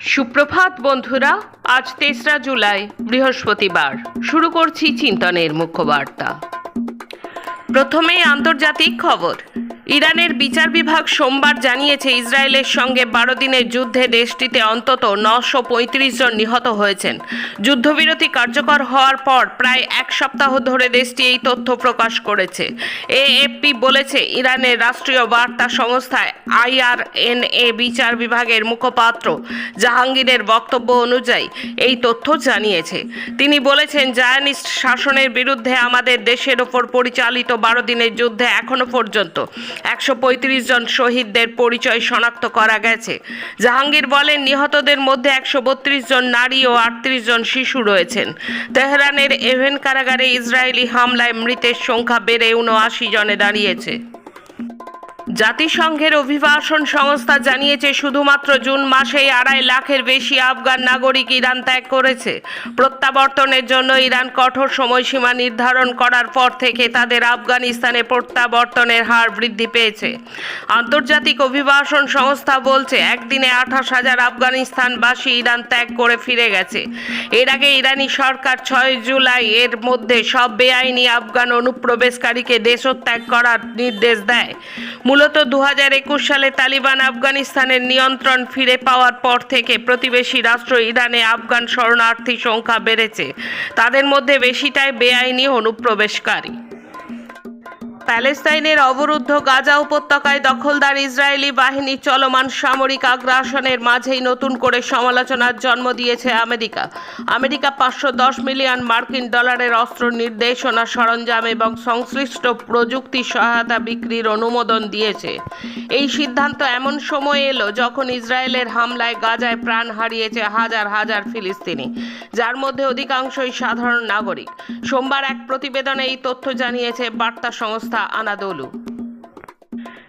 সুপ্রভাত বন্ধুরা আজ তেসরা জুলাই বৃহস্পতিবার। শুরু করছি চিন্তনের মুখ্য বার্তা। প্রথমে আন্তর্জাতিক খবর। ইরানের বিচার বিভাগ সোমবার জানিয়েছে, ইসরায়েলের সঙ্গে বারো দিনের যুদ্ধে দেশটিতে অন্তত নশো পঁয়ত্রিশ জন নিহত হয়েছেন। যুদ্ধবিরতি কার্যকর হওয়ার পর প্রায় এক সপ্তাহ ধরে দেশটি এই তথ্য প্রকাশ করেছে। এএফপি বলেছে, ইরানের রাষ্ট্রীয় বার্তা সংস্থায় আইআরএনএ বিচার বিভাগের মুখপাত্র জাহাঙ্গীরের বক্তব্য অনুযায়ী এই তথ্য জানিয়েছে। তিনি বলেছেন, জায়ানিস্ট শাসনের বিরুদ্ধে আমাদের দেশের ওপর পরিচালিত বারো দিনের যুদ্ধে এখনও পর্যন্ত একশো পঁয়ত্রিশ জন শহীদদের পরিচয় শনাক্ত করা গেছে। জাহাঙ্গীর বলেন, নিহতদের মধ্যে একশো বত্রিশ জন নারী ও আটত্রিশ জন শিশু রয়েছেন। তেহরানের এভেন কারাগারে ইসরায়েলি হামলায় মৃতের সংখ্যা বেড়ে উনআশি জনে দাঁড়িয়েছে। জাতিসংঘের অভিবাসন সংস্থা জানিয়েছে, শুধুমাত্র জুন মাসেই আড়াই লাখের বেশি আফগান নাগরিক ইরান ত্যাগ করেছে। প্রত্যাবর্তনের জন্য ইরান কঠোর সময়সীমা নির্ধারণ করার পর থেকে তাদের আফগানিস্তানে প্রত্যাবর্তনের হার বৃদ্ধি পেয়েছে। আন্তর্জাতিক অভিবাসন সংস্থা বলছে, একদিনে আঠাশ হাজার আফগানিস্তানবাসী ইরান ত্যাগ করে ফিরে গেছে। এর আগে ইরানি সরকার ছয় জুলাই এর মধ্যে সব বেআইনি আফগান অনুপ্রবেশকারীকে দেশত্যাগ করার নির্দেশ দেয়। মূলত দু সালে তালিবান আফগানিস্তানের নিয়ন্ত্রণ ফিরে পাওয়ার পর থেকে প্রতিবেশী রাষ্ট্র ইরানে আফগান শরণার্থী সংখ্যা বেড়েছে। তাদের মধ্যে বেশিটাই বেআইনি অনুপ্রবেশকারী। প্যালেস্তাইনের অবরুদ্ধ গাজা উপত্যকায় দখলদার ইসরায়েলি বাহিনী চলমান সামরিক আগ্রাসনের মাঝেই নতুন করে সমালোচনার জন্ম দিয়েছে আমেরিকা। আমেরিকা পাঁচশো দশ মিলিয়ন মার্কিন ডলারের অস্ত্র নির্দেশনা সরঞ্জাম এবং সংশ্লিষ্ট প্রযুক্তি সহায়তা বিক্রির অনুমোদন দিয়েছে। এই সিদ্ধান্ত এমন সময় এলো যখন ইসরায়েলের হামলায় গাজায় প্রাণ হারিয়েছে হাজার হাজার ফিলিস্তিনি, যার মধ্যে অধিকাংশই সাধারণ নাগরিক। সোমবার এক প্রতিবেদনে এই তথ্য জানিয়েছে বার্তা সংস্থা আনাদোলু।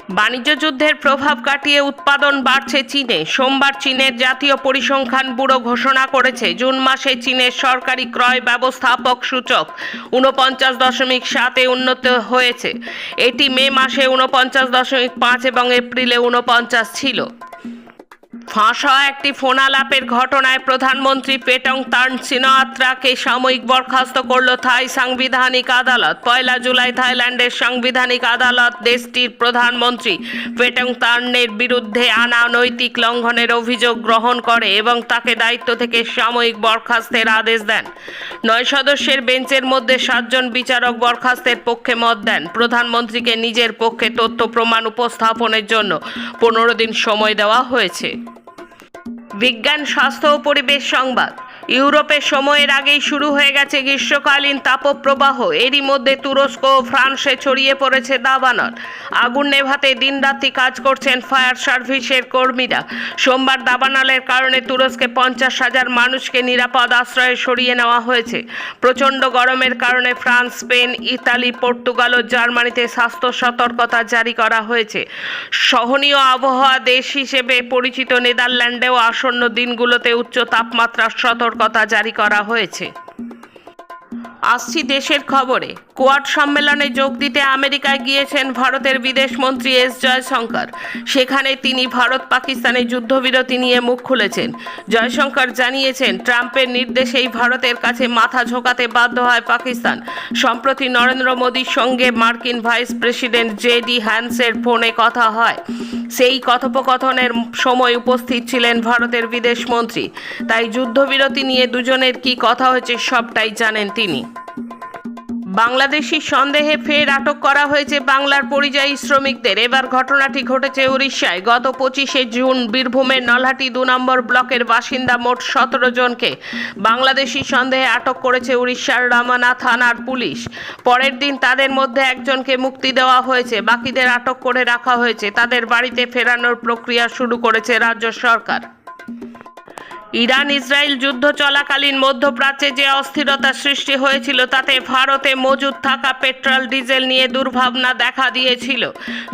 বাণিজ্য যুদ্ধের প্রভাব কাটিয়ে উৎপাদন বাড়ছে চীনে। সোমবার চীনের জাতীয় পরিসংখ্যান ব্যুরো ঘোষণা করেছে, জুন মাসে চীনের সরকারি ক্রয় ব্যবস্থাপক সূচক উনপঞ্চাশ দশমিক সাতে উন্নত হয়েছে। এটি মে মাসে উনপঞ্চাশ দশমিক পাঁচ এবং এপ্রিলে উনপঞ্চাশ ছিল। ফাঁস একটি ফোনালাপের ঘটনায় প্রধানমন্ত্রী পেটং তার্ন সিনোয়াত্রাকে সাময়িক বরখাস্ত করল থাই সাংবিধানিক আদালত। পয়লা জুলাই থাইল্যান্ডের সাংবিধানিক আদালত দেশটির প্রধানমন্ত্রী পেটং তার্নের বিরুদ্ধে আনা নৈতিক লঙ্ঘনের অভিযোগ গ্রহণ করে এবং তাকে দায়িত্ব থেকে সাময়িক বরখাস্তের আদেশ দেন। নয় সদস্যের বেঞ্চের মধ্যে সাতজন বিচারক বরখাস্তের পক্ষে মত দেন। প্রধানমন্ত্রীকে নিজের পক্ষে তথ্য প্রমাণ উপস্থাপনের জন্য পনেরো দিন সময় দেওয়া হয়েছে। বিজ্ঞান স্বাস্থ্য ও পরিবেশ সংবাদ। ইউরোপের সময়ের আগেই শুরু হয়ে গেছে গ্রীষ্মকালীন তাপপ্রবাহ। এরই মধ্যে তুরস্ক ও ফ্রান্সে ছড়িয়ে পড়েছে দাবানল। আগুন নেভাতে দিনরাত্রি কাজ করছেন ফায়ার সার্ভিসের কর্মীরা। সোমবার দাবানলের কারণে তুরস্কে পঞ্চাশ হাজার মানুষকে নিরাপদ আশ্রয়ে সরিয়ে নেওয়া হয়েছে। প্রচণ্ড গরমের কারণে ফ্রান্স, স্পেন, ইতালি, পর্তুগাল ও জার্মানিতে স্বাস্থ্য সতর্কতা জারি করা হয়েছে। সহনীয় আবহাওয়া দেশ হিসেবে পরিচিত নেদারল্যান্ডেও আসন্ন দিনগুলোতে উচ্চ তাপমাত্রার সতর্কতা জারি করা হয়েছে। আসছি দেশের খবরে। কোয়াড সম্মেলনে যোগ দিতে আমেরিকায় গিয়েছেন ভারতের বিদেশমন্ত্রী এস জয়শঙ্কর। সেখানে তিনি ভারত পাকিস্তানের যুদ্ধবিরতি নিয়ে মুখ খুলেছেন। জয়শঙ্কর জানিয়েছেন, ট্রাম্পের নির্দেশেই ভারতের কাছে মাথা ঝোঁকাতে বাধ্য হয় পাকিস্তান। সম্প্রতি নরেন্দ্র মোদীর সঙ্গে মার্কিন ভাইস প্রেসিডেন্ট জে ডি হ্যান্সের ফোনে কথা হয়। সেই কথোপকথনের সময় উপস্থিত ছিলেন ভারতের বিদেশমন্ত্রী তাই যুদ্ধবিরতি নিয়ে দুজনের কি কথা হয়েছে সবটাই জানেন তিনি। বাংলাদেশি সন্দেহে ফের আটক করা হয়েছে বাংলার পরিযায়ী শ্রমিকদের। এবার ঘটনাটি ঘটেছে উড়িষ্যায়। গত পঁচিশে জুন বীরভূমের নলহাটি দু নম্বর ব্লকের বাসিন্দা মোট সতেরো জনকে বাংলাদেশি সন্দেহে আটক করেছে উড়িষ্যার রামানা থানার পুলিশ। পরের দিন তাদের মধ্যে একজনকে মুক্তি দেওয়া হয়েছে। বাকিদের আটক করে রাখা হয়েছে। তাদের বাড়িতে ফেরানোর প্রক্রিয়া শুরু করেছে রাজ্য সরকার। ইরান ইসরায়েল যুদ্ধ চলাকালীন মধ্যপ্রাচ্যে যে অস্থিরতা সৃষ্টি হয়েছিল, তাতে ভারতে মজুদ থাকা পেট্রোল, ডিজেল নিয়ে দুর্ভাবনা দেখা দিয়েছিল।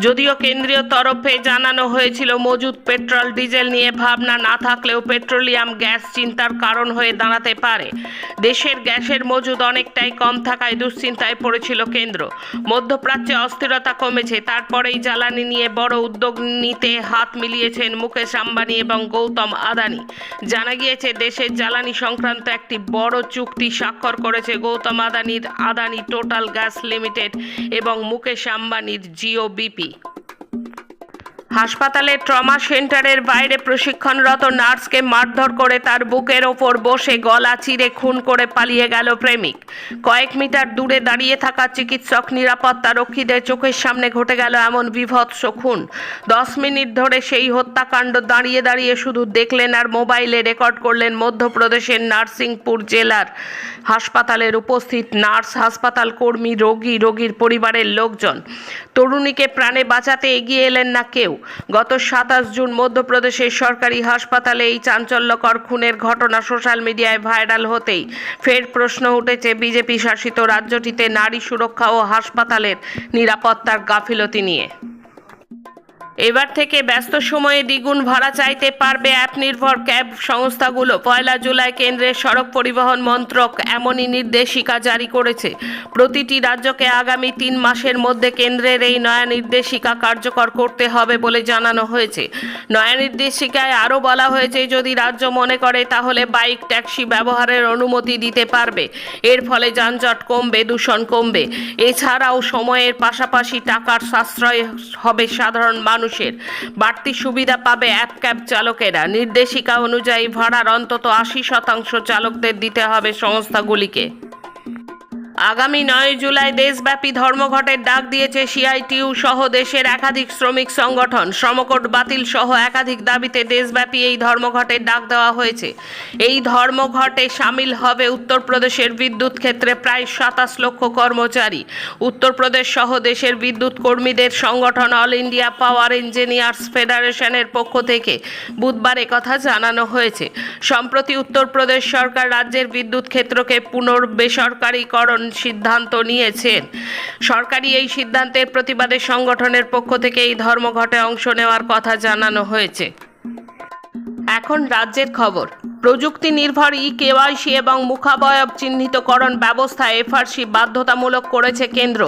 যদিও কেন্দ্রীয় তরফে জানানো হয়েছিল, মজুদ পেট্রোল, ডিজেল নিয়ে ভাবনা না থাকলেও পেট্রোলিয়াম গ্যাস চিন্তার কারণ হয়ে দাঁড়াতে পারে। দেশের গ্যাসের মজুদ অনেকটাই কম থাকায় দুশ্চিন্তায় পড়েছিল কেন্দ্র। মধ্যপ্রাচ্যে অস্থিরতা কমেছে, তারপরেই জ্বালানি নিয়ে বড় উদ্যোগ নিতে হাত মিলিয়েছেন মুকেশ আম্বানি এবং গৌতম আদানি। জানা গিয়েছে, দেশের জ্বালানি সংক্রান্ত একটি বড় চুক্তি স্বাক্ষর করেছে গৌতম আদানির আদানি টোটাল গ্যাস লিমিটেড এবং মুকেশ আম্বানির জিও বিপি। হাসপাতালে ট্রমা সেন্টারের বাইরে প্রশিক্ষণরত নার্সকে মারধর করে তার বুকের ওপর বসে গলা চিরে খুন করে পালিয়ে গেল প্রেমিক। কয়েক মিটার দূরে দাঁড়িয়ে থাকা চিকিৎসক নিরাপত্তা রক্ষীদের চোখের সামনে ঘটে গেল এমন বিভৎস খুন। দশ মিনিট ধরে সেই হত্যাকাণ্ড দাঁড়িয়ে দাঁড়িয়ে শুধু দেখলেন আর মোবাইলে রেকর্ড করলেন মধ্যপ্রদেশের নার্সিংপুর জেলার হাসপাতালের উপস্থিত নার্স, হাসপাতাল কর্মী, রোগী, রোগীর পরিবারের লোকজন। তরুণীকে প্রাণে বাঁচাতে এগিয়ে এলেন না কেউ। গত সাতাশ জুন মধ্যপ্রদেশের সরকারি হাসপাতালে এই চাঞ্চল্যকর খুনের ঘটনা সোশ্যাল মিডিয়ায় ভাইরাল হতেই ফের প্রশ্ন উঠেছে বিজেপি শাসিত রাজ্যটিতে নারী সুরক্ষা ও হাসপাতালের নিরাপত্তার গাফিলতি নিয়ে। এবার থেকে ব্যস্ত সময়ে দ্বিগুণ ভাড়া চাইতে পারবে অ্যাপ নির্ভর ক্যাব সংস্থাগুলো। পয়লা জুলাই কেন্দ্রের সড়ক পরিবহন মন্ত্রক এমনই নির্দেশিকা জারি করেছে। প্রতিটি রাজ্যকে আগামী তিন মাসের মধ্যে কেন্দ্রের এই নয়া নির্দেশিকা কার্যকর করতে হবে বলে জানানো হয়েছে। নয়া নির্দেশিকায় আরও বলা হয়েছে, যদি রাজ্য মনে করে, তাহলে বাইক, ট্যাক্সি ব্যবহারের অনুমতি দিতে পারবে। এর ফলে যানজট কমবে, দূষণ কমবে। এছাড়াও সময়ের পাশাপাশি টাকার সাশ্রয় হবে সাধারণ মানুষের। বাড়তি সুবিধা পাবে অ্যাপ ক্যাব চালকেরা। নির্দেশিকা অনুযায়ী ভাড়ার অন্তত আশি শতাংশ চালকদের দিতে হবে সংস্থাগুলিকে। আগামী নয় জুলাই দেশব্যাপী ধর্মঘটের ডাক দিয়েছে সিআইটিইউ সহ দেশের একাধিক শ্রমিক সংগঠন। শ্রমকোট বাতিল সহ একাধিক দাবিতে দেশব্যাপী এই ধর্মঘটের ডাক দেওয়া হয়েছে। এই ধর্মঘটে সামিল হবে উত্তরপ্রদেশের বিদ্যুৎ ক্ষেত্রে প্রায় সাতাশ লক্ষ কর্মচারী। উত্তরপ্রদেশ সহ দেশের বিদ্যুৎ কর্মীদের সংগঠন অল ইন্ডিয়া পাওয়ার ইঞ্জিনিয়ার্স ফেডারেশনের পক্ষ থেকে বুধবার কথা জানানো হয়েছে। সম্প্রতি উত্তরপ্রদেশ সরকার রাজ্যের বিদ্যুৎ ক্ষেত্রকে পুনর্বেসরকারীকরণ সিদ্ধান্ত নিয়েছেন। সরকারি এই সিদ্ধান্তের প্রতিবাদে সংগঠনের পক্ষ থেকে এই ধর্মঘটে অংশ নেওয়ার কথা জানানো হয়েছে। এখন রাজ্যের খবর। প্রযুক্তি নির্ভর ই কেওয়াইসি এবং মুখাবয়ব চিহ্নিতকরণ ব্যবস্থা এফআরসি বাধ্যতামূলক করেছে কেন্দ্র।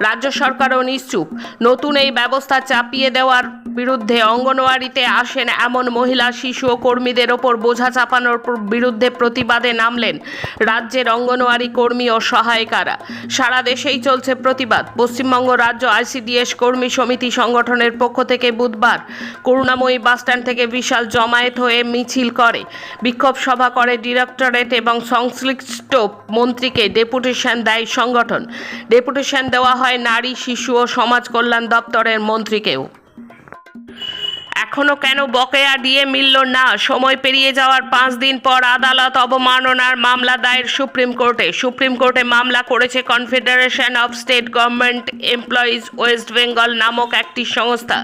রাজ্য সরকারও নিশ্চুপ। নতুন এই ব্যবস্থা চাপিয়ে দেওয়ার বিরুদ্ধে অঙ্গনওয়াড়িতে আসেন এমন মহিলা, শিশু ও কর্মীদের ওপর বোঝা চাপানোর বিরুদ্ধে প্রতিবাদে নামলেন রাজ্যের অঙ্গনওয়াড়ি কর্মী ও সহায়িকারা। সারা দেশেই চলছে প্রতিবাদ। পশ্চিমবঙ্গ রাজ্য আইসিডিএস কর্মী সমিতি সংগঠনের পক্ষ থেকে বুধবার করুণাময়ী বাসস্ট্যান্ড থেকে বিশাল জমায়েত হয়ে মিছিল করে। বিক্ষোভ সভা করে ডিরেক্টরেট এবং সংশ্লিষ্ট মন্ত্রীকে ডেপুটেশন দেয় সংগঠন। ডেপুটেশন দেওয়া হয় নারী, শিশু ও সমাজ কল্যাণ দপ্তরের মন্ত্রীকেও। এখনও কেন বকেয়া দিয়ে মিলল না? সময় পেরিয়ে যাওয়ার পাঁচ দিন পর আদালত অবমাননার মামলা দায়ের সুপ্রিম কোর্টে। সুপ্রিম কোর্টে মামলা করেছে confederation of state government employees West Bengal নামক একটি সংস্থা।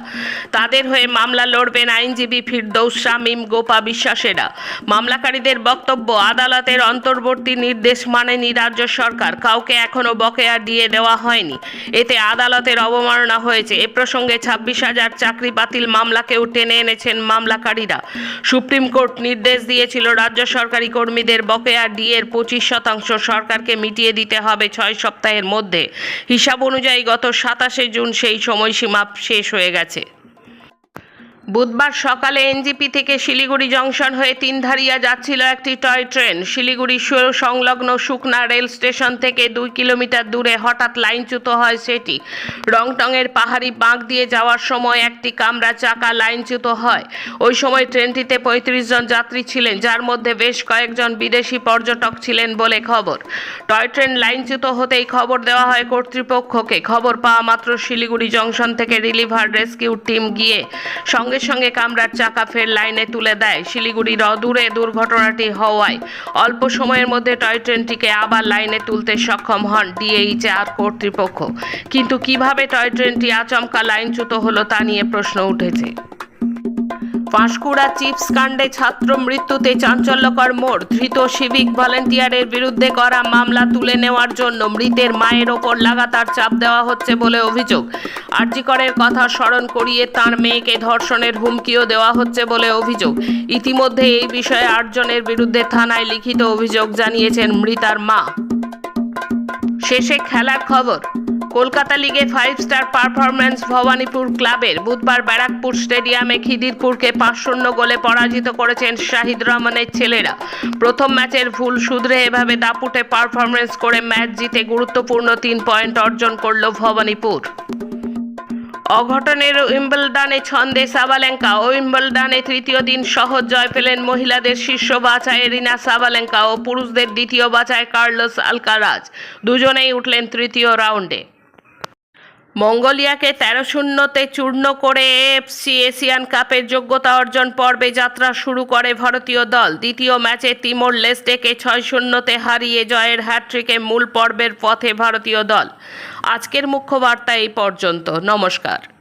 তাদের হয়ে মামলা লড়বেন আইনজীবী ফিরদৌস শামীম, গোপা বিশ্বাসেরা। মামলাকারীদের বক্তব্য, আদালতের অন্তর্বর্তী নির্দেশ মানেনি রাজ্য সরকার। কাউকে এখনও বকেয়া দিয়ে দেওয়া হয়নি। এতে আদালতের অবমাননা হয়েছে। এ প্রসঙ্গে ছাব্বিশ হাজার চাকরি বাতিল মামলাকেও টেনে এনেছেন মামলাকারীরা। সুপ্রিম কোর্ট নির্দেশ দিয়েছিল রাজ্য সরকারি কর্মীদের বকেয়া ডিএর পঁচিশ শতাংশ সরকারকে মিটিয়ে দিতে হবে ছয় সপ্তাহের মধ্যে। হিসাব অনুযায়ী গত সাতাশে জুন সেই সময়সীমা শেষ হয়ে গেছে। বুধবার সকালে এনজিপি থেকে শিলিগুড়ি জংশন হয়ে তিনধারিয়া যাচ্ছিল একটি টয় ট্রেন। শিলিগুড়ি সংলগ্ন শুকনা রেল স্টেশন থেকে দুই কিলোমিটার দূরে হঠাৎ লাইনচ্যুত হয় সেটি। রংটংয়ের পাহাড়ি বাঁক দিয়ে যাওয়ার সময় একটি কামরা চাকা লাইনচ্যুত হয়। ওই সময় ট্রেনটিতে পঁয়ত্রিশ জন যাত্রী ছিলেন, যার মধ্যে বেশ কয়েকজন বিদেশি পর্যটক ছিলেন বলে খবর। টয় ট্রেন লাইনচ্যুত হতেই খবর দেওয়া হয় কর্তৃপক্ষকে। খবর পাওয়া মাত্র শিলিগুড়ি জংশন থেকে রিলিভার রেস্কিউ টিম গিয়ে সঙ্গে সঙ্গে কামরার চাকা ফের লাইনে তুলে দেয়। শিলিগুড়ির অদূরে দুর্ঘটনাটি হওয়ায় অল্প সময়ের মধ্যে টয় ট্রেনটিকে আবার লাইনে তুলতে সক্ষম হন ডিএইচআর কর্তৃপক্ষ। কিন্তু কীভাবে টয় ট্রেনটি আচমকা লাইনচ্যুত হলো তা নিয়ে প্রশ্ন উঠেছে। পাঁশকুড়া চিপস কাণ্ডে ছাত্র মৃত্যুতে চাঞ্চল্যকর মোড়। ধৃত সিভিক ভলেন্টিয়ারের বিরুদ্ধে করা মামলা তুলে নেওয়ার জন্য মৃতের মায়ের ওপর লাগাতার চাপ দেওয়া হচ্ছে বলে অভিযোগ। আরজিকরের কথা স্মরণ করিয়ে তার মেয়েকে ধর্ষণের হুমকিও দেওয়া হচ্ছে বলে অভিযোগ। ইতিমধ্যে এই বিষয়ে আটজনের বিরুদ্ধে থানায় লিখিত অভিযোগ জানিয়েছেন মৃতার মা। শেষে খেলার খবর। কলকাতা লিগে ফাইভ স্টার পারফরম্যান্স ভবানীপুর ক্লাবের বুধবার ব্যারাকপুর স্টেডিয়ামে খিদিরপুরকে পাঁচ শূন্য গোলে পরাজিত করেছেন শাহিদ রহমানের ছেলেরা। প্রথম ম্যাচের ভুল শুধরে এভাবে দাপুটে পারফরম্যান্স করে ম্যাচ জিতে গুরুত্বপূর্ণ তিন পয়েন্ট অর্জন করল ভবানীপুর। অঘটনের উইম্বলডানে ছন্দে সাবালেঙ্কা। উইম্বলডানে তৃতীয় দিন সহজ জয় পেলেন মহিলাদের শীর্ষ বাছায় রিনা সাবালেঙ্কা ও পুরুষদের দ্বিতীয় বাছায় কার্লোস আলকারাজ। দুজনেই উঠলেন তৃতীয় রাউন্ডে। মঙ্গোলিয়াকে তেরো শূন্যতে চূর্ণ করে এএফসি এশিয়ান কাপের যোগ্যতা অর্জন পর্বে যাত্রা শুরু করে ভারতীয় দল। দ্বিতীয় ম্যাচে তিমোর লেস্টেকে ছয় শূন্যতে হারিয়ে জয়ের হ্যাট্রিকে মূল পর্বের পথে ভারতীয় দল। আজকের মুখ্য বার্তা এই পর্যন্ত। নমস্কার।